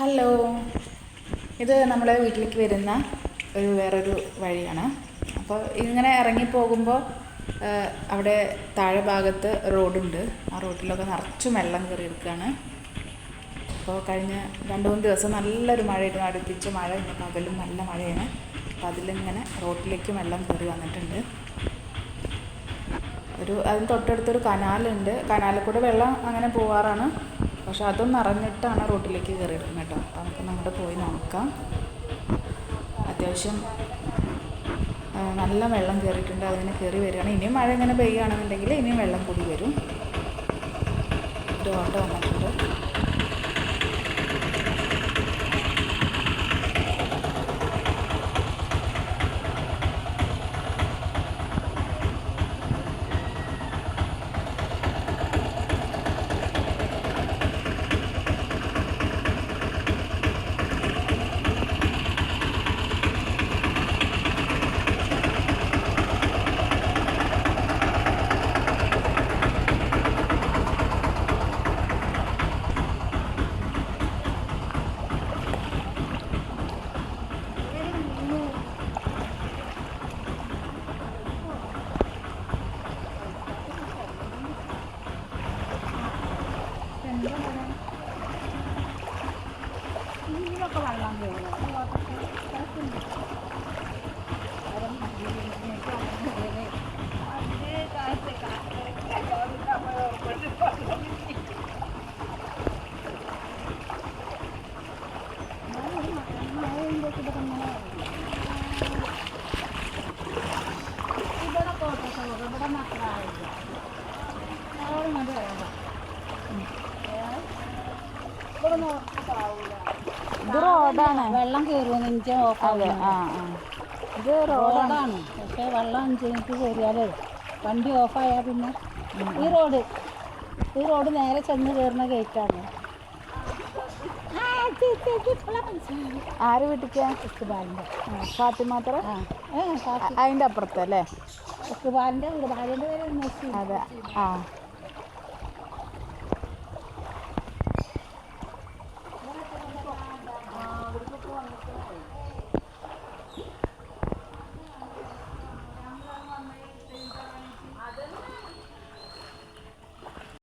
Hello. ഇത് നമ്മളെ വീട്ടിലേക്ക് വരുന്ന ഒരു വേറൊരു വഴിയാണ്. അപ്പോൾ ഇങ്ങനെ ഇറങ്ങി പോകുമ്പോൾ അവിടെ താഴെ ഭാഗത്ത് റോഡുണ്ട്. ആ റോഡിലൊക്കെ നിറച്ചും വെള്ളം കയറി എടുക്കുകയാണ് അപ്പോൾ കഴിഞ്ഞ രണ്ട് മൂന്ന് ദിവസം നല്ലൊരു മഴയായിട്ട് അടുപ്പിച്ച് മഴ ഇന്ന് പകലും നല്ല മഴയാണ്. അപ്പോൾ അതിലിങ്ങനെ റോഡിലേക്ക് വെള്ളം കയറി വന്നിട്ടുണ്ട്. ഒരു അതിന് തൊട്ടടുത്തൊരു കനാലുണ്ട്. കനാലിൽ കൂടെ വെള്ളം അങ്ങനെ പോവാറാണ്. പക്ഷെ അതും നിറഞ്ഞിട്ടാണ് റോട്ടിലേക്ക് കയറിയിരിക്കുന്നത് കേട്ടോ. അപ്പോൾ നമുക്ക് നമ്മുടെ പോയി നോക്കാം. അത്യാവശ്യം നല്ല വെള്ളം കയറിയിട്ടുണ്ട്. അതിങ്ങനെ കയറി വരികയാണ്. ഇനിയും മഴ ഇങ്ങനെ പെയ്യുകയാണെന്നുണ്ടെങ്കിൽ ഇനിയും വെള്ളം കൂടി വരും. ഒരു ഓട്ടോ വന്നിട്ടുണ്ട്. ഇതിലൊക്കെ വെള്ളം കയറും ഇവിടെ റോഡാണ്. വെള്ളം കയറുമെന്ന് എനിക്ക് അതെ ആ ആ. ഇത് റോഡാണ്. പക്ഷെ വെള്ളം അഞ്ച് മിനിറ്റ് കയറിയാലേ വണ്ടി ഓഫായാൽ പിന്നെ ഈ റോഡ് ഈ റോഡ് നേരെ ചെന്ന് കയറുന്ന ഗേറ്റാണ് ആര് വീട്ടിക്കാ? ഇസ്തുബാലിന്റെ ഫാത്തിമാത്ര? അതിന്റെ അപ്പുറത്തല്ലേ? ഇസ്തുബാലിന്റെ വീട്. ഭാര്യന്റെ പേര് അതെ ആ. Come on.